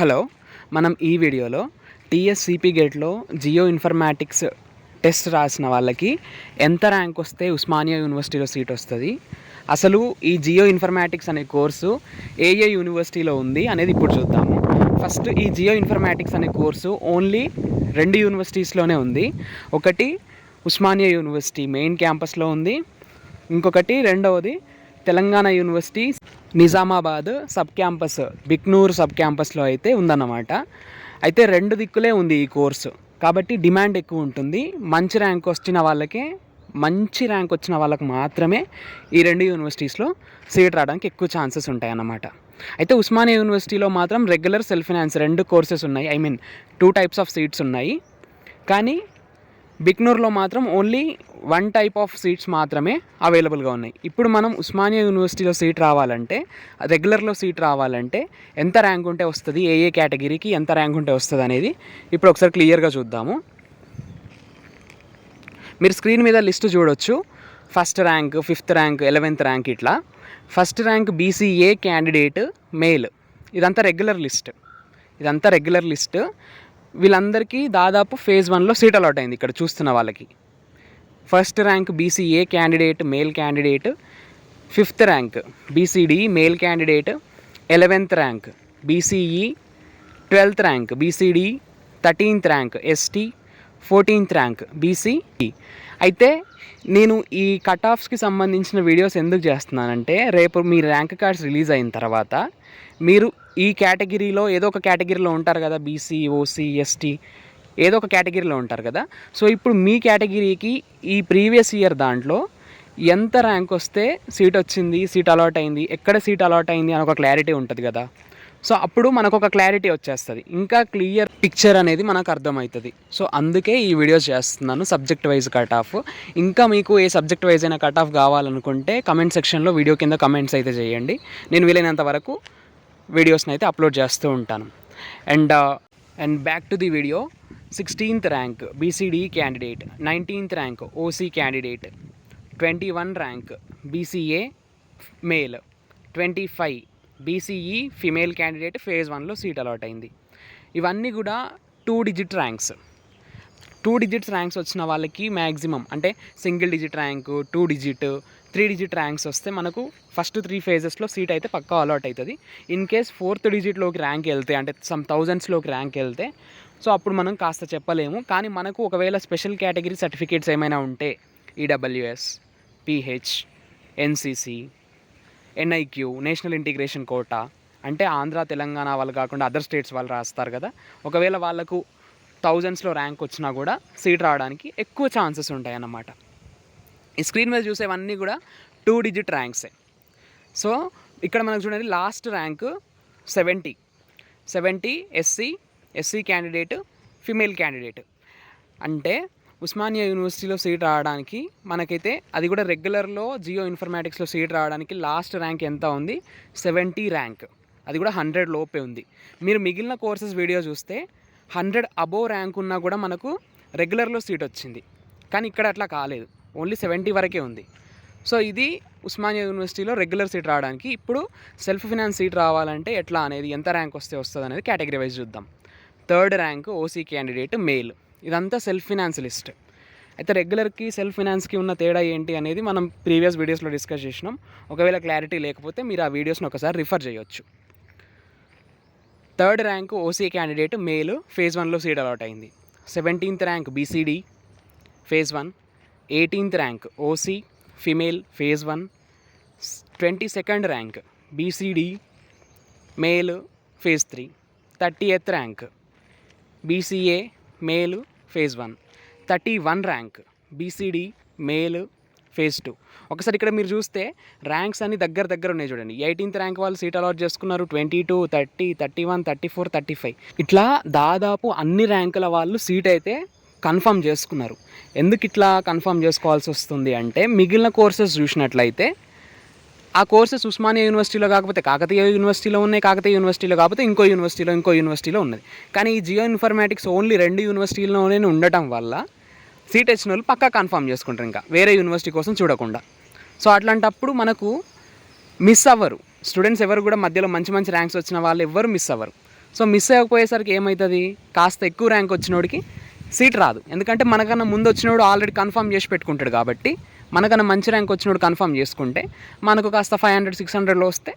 Hello మనం ఈ వీడియోలో టీఎస్సిపి గేట్లో జియో ఇన్ఫర్మాటిక్స్ టెస్ట్ రాసిన వాళ్ళకి ఎంత ర్యాంక్ వస్తే ఉస్మానియా యూనివర్సిటీలో సీట్ వస్తుంది అసలు ఈ జియో ఇన్ఫర్మాటిక్స్ అనే కోర్సు ఏ ఏ యూనివర్సిటీలో ఉంది అనేది ఇప్పుడు చూద్దాము ఫస్ట్ ఈ జియో ఇన్ఫర్మాటిక్స్ అనే కోర్సు ఓన్లీ రెండు యూనివర్సిటీస్లోనే ఉంది ఒకటి ఉస్మానియా యూనివర్సిటీ మెయిన్ క్యాంపస్లో ఉంది ఇంకొకటి రెండవది Telangana university Nizamabad sub campus Bhiknoor sub క్యాంపస్లో అయితే ఉందన్నమాట అయితే రెండు దిక్కులే ఉంది ఈ కోర్సు కాబట్టి డిమాండ్ ఎక్కువ ఉంటుంది మంచి ర్యాంక్ వచ్చిన వాళ్ళకే మంచి ర్యాంక్ వచ్చిన వాళ్ళకు మాత్రమే ఈ రెండు యూనివర్సిటీస్లో సీట్ రావడానికి ఎక్కువ ఛాన్సెస్ ఉంటాయి అన్నమాట అయితే ఉస్మానియా యూనివర్సిటీలో మాత్రం రెగ్యులర్ సెల్ఫ్ ఫినాన్స్ రెండు కోర్సెస్ ఉన్నాయి I mean two types of seats ఉన్నాయి కానీ బిక్నూర్లో మాత్రం only one type of seats మాత్రమే అవైలబుల్గా ఉన్నాయి ఇప్పుడు మనం ఉస్మానియా యూనివర్సిటీలో సీట్ రావాలంటే రెగ్యులర్లో సీట్ రావాలంటే ఎంత ర్యాంక్ ఉంటే వస్తుంది ఏ ఏ కేటగిరీకి ఎంత ర్యాంక్ ఉంటే వస్తుంది అనేది ఇప్పుడు ఒకసారి క్లియర్గా చూద్దాము మీరు స్క్రీన్ మీద లిస్ట్ చూడొచ్చు first rank fifth rank eleventh rank ఇట్లా first rank BCA candidate male ఇదంతా రెగ్యులర్ లిస్ట్ ఇదంతా రెగ్యులర్ లిస్ట్ వీళ్ళందరికీ దాదాపు ఫేజ్ వన్లో సీట్ అలాట్ అయింది ఇక్కడ చూస్తున్న వాళ్ళకి first rank BCA candidate male candidate fifth rank BCD male candidate eleventh rank BCE twelfth e. Rank BCD thirteenth rank ST fourteenth rank BCE e. అయితే నేను ఈ కట్ ఆఫ్స్కి సంబంధించిన వీడియోస్ ఎందుకు చేస్తున్నానంటే రేపు మీ ర్యాంక్ కార్డ్స్ రిలీజ్ అయిన తర్వాత మీరు ఈ కేటగిరీలో ఏదో ఒక కేటగిరీలో ఉంటారు కదా బీసీ ఓసీ ఎస్టీ ఏదో ఒక కేటగిరీలో ఉంటారు కదా సో ఇప్పుడు మీ కేటగిరీకి ఈ ప్రీవియస్ ఇయర్ దాంట్లో ఎంత ర్యాంక్ వస్తే సీట్ వచ్చింది సీట్ అలాట్ అయింది ఎక్కడ సీట్ అలాట్ అయింది అని ఒక క్లారిటీ ఉంటుంది కదా సో అప్పుడు మనకు ఒక క్లారిటీ వచ్చేస్తుంది ఇంకా క్లియర్ పిక్చర్ అనేది మనకు అర్థమవుతుంది సో అందుకే ఈ వీడియోస్ చేస్తున్నాను సబ్జెక్ట్ వైజ్ కట్ ఆఫ్ ఇంకా మీకు ఏ సబ్జెక్ట్ వైజ్ అయినా కట్ ఆఫ్ కావాలనుకుంటే కమెంట్ సెక్షన్లో వీడియో కింద కమెంట్స్ అయితే చేయండి నేను వీలైనంత వరకు వీడియోస్ని అయితే అప్లోడ్ చేస్తూ ఉంటాను and and back to the video sixteenth rank BCD candidate nineteenth rank OC candidate twenty one rank BCA male twenty five BCE female candidate phase వన్లో సీట్ అలాట్ అయింది ఇవన్నీ కూడా two digit ranks two digits ranks వచ్చిన వాళ్ళకి maximum అంటే single digit rank two digit three digit ranks వస్తే మనకు first three ఫేజెస్లో సీట్ అయితే పక్కా అలాట్ అవుతుంది ఇన్ కేస్ ఫోర్త్ డిజిట్లోకి ర్యాంక్ వెళ్తే అంటే సమ్ థౌజండ్స్లోకి ర్యాంక్ వెళ్తే సో అప్పుడు మనం కాస్త చెప్పలేము కానీ మనకు ఒకవేళ స్పెషల్ కేటగిరీ సర్టిఫికేట్స్ ఏమైనా ఉంటే EWS PH NCC NIQ national integration quota అంటే ఆంధ్ర తెలంగాణ వాళ్ళు కాకుండా అదర్ స్టేట్స్ వాళ్ళు రాస్తారు కదా ఒకవేళ వాళ్ళకు థౌజండ్స్లో ర్యాంక్ వచ్చినా కూడా సీట్ రావడానికి ఎక్కువ ఛాన్సెస్ ఉంటాయి అన్నమాట ఈ స్క్రీన్ మీద చూసేవన్నీ కూడా టూ డిజిట్ ర్యాంక్సే సో ఇక్కడ మనకు చూడండి last rank seventy seventy SC SC candidate female candidate అంటే ఉస్మానియా యూనివర్సిటీలో సీట్ రావడానికి మనకైతే అది కూడా రెగ్యులర్లో జియో ఇన్ఫర్మాటిక్స్లో సీట్ రావడానికి లాస్ట్ ర్యాంక్ ఎంత ఉంది సెవెంటీ ర్యాంక్ అది కూడా హండ్రెడ్ లోపే ఉంది మీరు మిగిలిన కోర్సెస్ వీడియో చూస్తే హండ్రెడ్ అబోవ్ ర్యాంక్ ఉన్నా కూడా మనకు రెగ్యులర్లో సీట్ వచ్చింది కానీ ఇక్కడ అట్లా కాలేదు ఓన్లీ సెవెంటీ వరకే ఉంది సో ఇది ఉస్మానియా యూనివర్సిటీలో రెగ్యులర్ సీట్ రావడానికి ఇప్పుడు సెల్ఫ్ ఫినాన్స్ సీట్ రావాలంటే ఎట్లా అనేది ఎంత ర్యాంక్ వస్తే వస్తుంది అనేది కేటగిరీ వైజ్ చూద్దాం third rank OC candidate male ఇదంతా సెల్ఫ్ ఫినాన్స్ లిస్ట్ అయితే రెగ్యులర్కి సెల్ఫ్ ఫినాన్స్కి ఉన్న తేడా ఏంటి అనేది మనం ప్రీవియస్ వీడియోస్లో డిస్కస్ చేసినాం ఒకవేళ క్లారిటీ లేకపోతే మీరు ఆ వీడియోస్ని ఒకసారి రిఫర్ చేయొచ్చు third rank OC candidate male phase వన్లో సీట్ అలాట్ అయింది seventeenth rank BCD phase one eighteenth rank OC female phase one twenty second rank BCD male phase three thirty eighth rank BCA male phase one thirty one rank BCD male phase two ఒకసారి ఇక్కడ మీరు చూస్తే ranks అన్ని దగ్గర దగ్గర ఉన్నాయి చూడండి eighteenth rank వాళ్ళు సీట్ అలాట్ చేసుకున్నారు twenty two thirty thirty one thirty four thirty five ఇట్లా దాదాపు అన్ని ర్యాంకుల వాళ్ళు సీట్ అయితే కన్ఫర్మ్ చేసుకున్నారు ఎందుకు ఇట్లా కన్ఫర్మ్ చేసుకోవాల్సి వస్తుంది అంటే మిగిలిన కోర్సెస్ చూసినట్లయితే ఆ కోర్సెస్ ఉస్మానియా యూనివర్సిటీలో కాకపోతే కాకతీయ యూనివర్సిటీలో ఉన్నాయి కాకతీయ యూనివర్సిటీలో కాకపోతే ఇంకో యూనివర్సిటీలో ఇంకో యూనివర్సిటీలో ఉన్నది కానీ ఈ జియో ఇన్ఫర్మాటిక్స్ ఓన్లీ రెండు యూనివర్సిటీలోనే ఉండటం వల్ల సీట్ వచ్చిన వాళ్ళు పక్కా కన్ఫర్మ్ చేసుకుంటారు ఇంకా వేరే యూనివర్సిటీ కోసం చూడకుండా సో అట్లాంటప్పుడు మనకు మిస్ అవ్వరు స్టూడెంట్స్ ఎవరు కూడా మధ్యలో మంచి మంచి ర్యాంక్స్ వచ్చిన వాళ్ళు ఎవ్వరు మిస్ అవ్వరు సో మిస్ అవ్వకపోయేసరికి ఏమవుతుంది కాస్త ఎక్కువ ర్యాంక్ వచ్చినోడికి సీట్ రాదు ఎందుకంటే మనకన్నా ముందు వచ్చినోడు ఆల్రెడీ కన్ఫర్మ్ చేసి పెట్టుకుంటాడు కాబట్టి మనకన్నా మంచి ర్యాంక్ వచ్చినప్పుడు కన్ఫర్మ్ చేసుకుంటే మనకు కాస్త ఫైవ్ హండ్రెడ్ సిక్స్ హండ్రెడ్లో వస్తే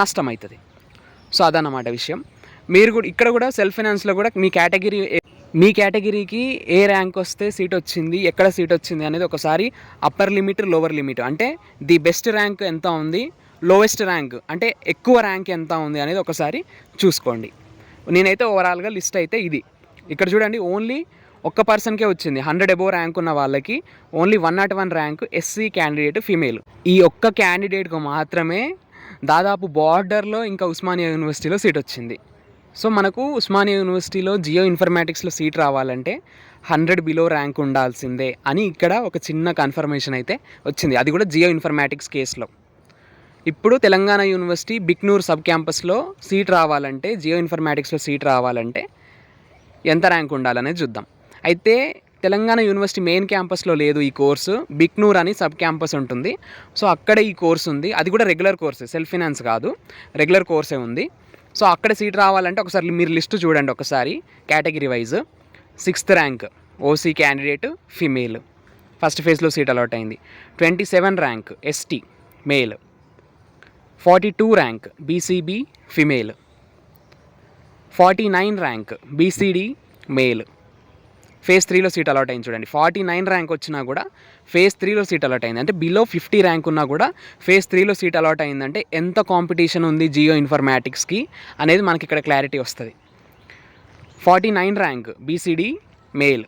నష్టం అవుతుంది సో అదన్నమాట విషయం మీరు కూడా ఇక్కడ కూడా సెల్ఫ్ ఫైనాన్స్లో కూడా మీ కేటగిరీ మీ కేటగిరీకి ఏ ర్యాంక్ వస్తే సీట్ వచ్చింది ఎక్కడ సీట్ వచ్చింది అనేది ఒకసారి అప్పర్ లిమిట్ లోవర్ లిమిట్ అంటే ది బెస్ట్ ర్యాంక్ ఎంత ఉంది లోవెస్ట్ ర్యాంక్ అంటే ఎక్కువ ర్యాంక్ ఎంత ఉంది అనేది ఒకసారి చూసుకోండి నేనైతే ఓవరాల్గా లిస్ట్ అయితే ఇది ఇక్కడ చూడండి ఓన్లీ ఒక్క పర్సన్కే వచ్చింది హండ్రెడ్ అబోవ్ ర్యాంక్ ఉన్న వాళ్ళకి only one not one rank SC candidate female ఈ ఒక్క క్యాండిడేట్కు మాత్రమే దాదాపు బార్డర్లో ఇంకా ఉస్మానియా యూనివర్సిటీలో సీట్ వచ్చింది సో మనకు ఉస్మానియా యూనివర్సిటీలో జియో ఇన్ఫర్మాటిక్స్లో సీట్ రావాలంటే హండ్రెడ్ బిలో ర్యాంక్ ఉండాల్సిందే అని ఇక్కడ ఒక చిన్న కన్ఫర్మేషన్ అయితే వచ్చింది అది కూడా జియో ఇన్ఫర్మాటిక్స్ కేసులో ఇప్పుడు తెలంగాణ యూనివర్సిటీ బిక్నూర్ సబ్ క్యాంపస్లో సీట్ రావాలంటే జియో ఇన్ఫర్మాటిక్స్లో సీట్ రావాలంటే ఎంత ర్యాంక్ ఉండాలనేది చూద్దాం అయితే తెలంగాణ యూనివర్సిటీ మెయిన్ క్యాంపస్లో లేదు ఈ కోర్సు బిక్నూర్ అని సబ్ క్యాంపస్ ఉంటుంది సో అక్కడ ఈ కోర్సు ఉంది అది కూడా రెగ్యులర్ కోర్సే సెల్ఫ్ ఫినాన్స్ కాదు రెగ్యులర్ కోర్సే ఉంది సో అక్కడ సీట్ రావాలంటే ఒకసారి మీరు లిస్ట్ చూడండి ఒకసారి category wise sixth rank OC candidate female first ఫేజ్లో సీట్ అలాట్ అయింది twenty seven rank ST male forty two rank BCB female forty nine rank BCD male phase త్రీలో సీట్ అలాట్ అయింది చూడండి ఫార్టీ నైన్ ర్యాంక్ వచ్చినా కూడా phase త్రీలో seat allot అయింది అంటే బిలో ఫిఫ్టీ ర్యాంక్ ఉన్నా కూడా ఫేజ్ త్రీలో సీట్ అలాట్ అయిందంటే ఎంత కాంపిటీషన్ ఉంది జియో ఇన్ఫర్మాటిక్స్కి అనేది మనకి ఇక్కడ క్లారిటీ వస్తుంది forty nine rank BCD male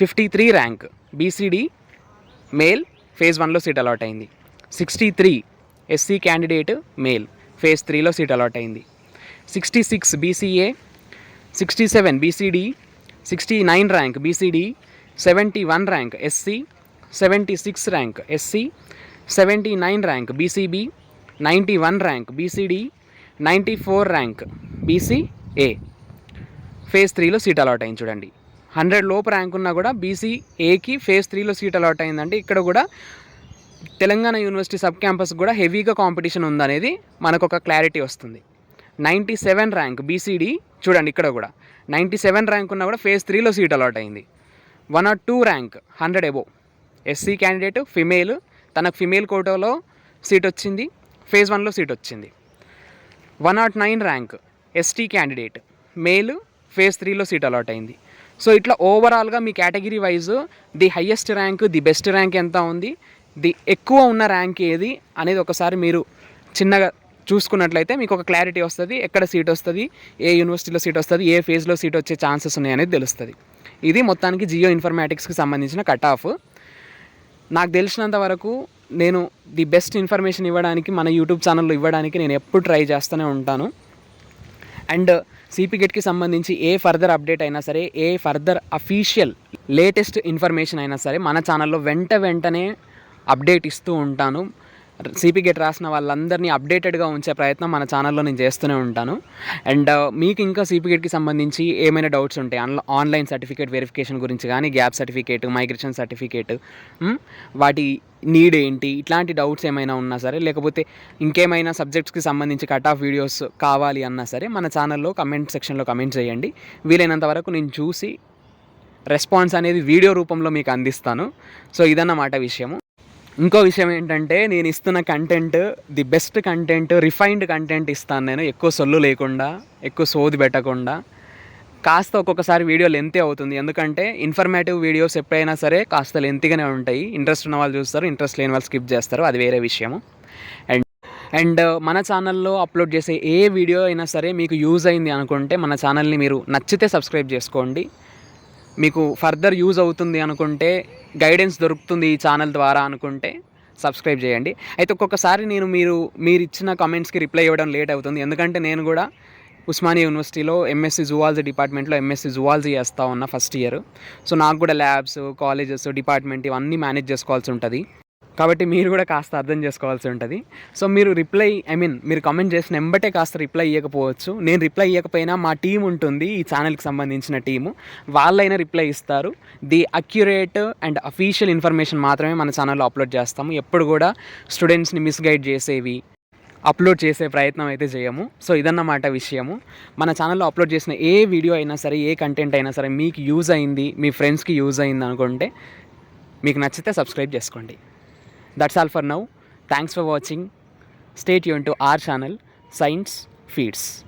fifty three rank BCD male phase వన్లో సీట్ అలాట్ అయింది sixty three SC candidate male phase త్రీలో సీట్ అలాట్ అయింది sixty six BCA sixty seven BCD sixty nine rank BCD seventy one rank SC seventy six rank SC seventy nine rank BCB ninety one rank BCD ninety four rank BCA phase త్రీలో seat allot అయింది చూడండి hundred లోపు rank ఉన్నా కూడా బీసీఏకి phase త్రీలో seat allot అయిందంటే ఇక్కడ కూడా తెలంగాణ యూనివర్సిటీ సబ్ క్యాంపస్ కూడా హెవీగా కాంపిటీషన్ ఉందనేది మనకు ఒక క్లారిటీ వస్తుంది నైంటీ సెవెన్ ర్యాంక్ బీసీడీ చూడండి ఇక్కడ కూడా నైంటీ సెవెన్ ర్యాంక్ ఉన్నా కూడా ఫేజ్ త్రీలో సీట్ అలాట్ అయింది one or two rank hundred above SC candidate female తనకు ఫిమేల్ కోటాలో సీట్ వచ్చింది ఫేజ్ వన్లో సీట్ వచ్చింది one not nine rank ST candidate male phase త్రీలో సీట్ అలాట్ అయింది సో ఇట్లా ఓవరాల్గా మీ category wise the highest rank the best rank ఎంత ఉంది ది ఎక్కువ ఉన్న ర్యాంక్ ఏది అనేది ఒకసారి మీరు చిన్నగా చూసుకున్నట్లయితే మీకు ఒక క్లారిటీ వస్తుంది ఎక్కడ సీట్ వస్తుంది ఏ యూనివర్సిటీలో సీట్ వస్తుంది ఏ ఫేజ్లో సీట్ వచ్చే ఛాన్సెస్ ఉన్నాయనేది తెలుస్తుంది ఇది మొత్తానికి జియో ఇన్ఫర్మాటిక్స్కి సంబంధించిన కట్ ఆఫ్ నాకు తెలిసినంత వరకు నేను ది బెస్ట్ ఇన్ఫర్మేషన్ ఇవ్వడానికి మన యూట్యూబ్ ఛానల్లో ఇవ్వడానికి నేను ఎప్పుడు ట్రై చేస్తూనే ఉంటాను అండ్ గెట్కి సంబంధించి ఏ ఫర్దర్ అప్డేట్ అయినా సరే ఏ ఫర్దర్ అఫీషియల్ లేటెస్ట్ ఇన్ఫర్మేషన్ అయినా సరే మన ఛానల్లో వెంట వెంటనే అప్డేట్ ఇస్తూ ఉంటాను సిపి గేట్ రాసిన వాళ్ళందరినీ అప్డేటెడ్గా ఉంచే ప్రయత్నం మన ఛానల్లో నేను చేస్తూనే ఉంటాను అండ్ uh, మీకు ఇంకా సిపి గేట్కి సంబంధించి ఏమైనా డౌట్స్ ఉంటాయి ఆన్లైన్ సర్టిఫికేట్ వెరిఫికేషన్ గురించి కానీ గ్యాప్ సర్టిఫికేట్ మైగ్రేషన్ సర్టిఫికేట్ వాటి నీడ్ ఏంటి ఇట్లాంటి డౌట్స్ ఏమైనా ఉన్నా సరే లేకపోతే ఇంకేమైనా సబ్జెక్ట్స్కి సంబంధించి కట్ ఆఫ్ వీడియోస్ కావాలి అన్నా సరే మన ఛానల్లో కమెంట్ సెక్షన్లో కమెంట్ చేయండి వీలైనంత వరకు నేను చూసి రెస్పాన్స్ అనేది వీడియో రూపంలో మీకు అందిస్తాను సో ఇదన్నమాట విషయము ఇంకో విషయం ఏంటంటే నేను ఇస్తున్న content the best content refined content ఇస్తాను నేను ఎక్కువ సొల్లు లేకుండా ఎక్కువ సోది పెట్టకుండా కాస్త ఒక్కొక్కసారి వీడియో లెంతే అవుతుంది ఎందుకంటే ఇన్ఫర్మేటివ్ వీడియోస్ ఎప్పుడైనా సరే కాస్త లెంతిగానే ఉంటాయి ఇంట్రెస్ట్ ఉన్న వాళ్ళు చూస్తారు ఇంట్రెస్ట్ లేని వాళ్ళు స్కిప్ చేస్తారు అది వేరే విషయము అండ్ అండ్ మన ఛానల్లో అప్లోడ్ చేసే ఏ వీడియో అయినా సరే మీకు యూజ్ అయింది అనుకుంటే మన ఛానల్ని మీరు నచ్చితే సబ్స్క్రైబ్ చేసుకోండి మీకు ఫర్దర్ యూజ్ అవుతుంది అనుకుంటే గైడెన్స్ దొరుకుతుంది ఈ ఛానల్ ద్వారా అనుకుంటే సబ్స్క్రైబ్ చేయండి అయితే ఒక్కొక్కసారి నేను మీరు మీరు ఇచ్చిన కమెంట్స్కి రిప్లై ఇవ్వడం లేట్ అవుతుంది ఎందుకంటే నేను కూడా ఉస్మానియా యూనివర్సిటీలో ఎంఎస్సి జువాలజీ డిపార్ట్మెంట్లో ఎంఎస్సి జువాలజీ చేస్తూ ఉన్న ఫస్ట్ ఇయర్ సో నాకు కూడా ల్యాబ్స్ కాలేజెస్ డిపార్ట్మెంట్ ఇవన్నీ మేనేజ్ చేసుకోవాల్సి ఉంటుంది కాబట్టి మీరు కూడా కాస్త అర్థం చేసుకోవాల్సి ఉంటుంది సో మీరు రిప్లై ఐ మీన్ మీరు కమెంట్ చేసిన ఎంబటే కాస్త రిప్లై ఇవ్వకపోవచ్చు నేను రిప్లై ఇవ్వకపోయినా మా టీం ఉంటుంది ఈ ఛానల్కి సంబంధించిన టీము వాళ్ళైనా రిప్లై ఇస్తారు the accurate and official information మాత్రమే మన ఛానల్లో అప్లోడ్ చేస్తాము ఎప్పుడు కూడా స్టూడెంట్స్ని మిస్గైడ్ చేసేవి అప్లోడ్ చేసే ప్రయత్నం అయితే చేయము సో ఇదన్నమాట విషయము మన ఛానల్లో అప్లోడ్ చేసిన ఏ వీడియో అయినా సరే ఏ కంటెంట్ అయినా సరే మీకు యూజ్ అయింది మీ ఫ్రెండ్స్కి యూజ్ అయింది అనుకుంటే మీకు నచ్చితే సబ్స్క్రైబ్ చేసుకోండి That's all for now. Thanks for watching. Stay tuned to our channel, Science Feeds.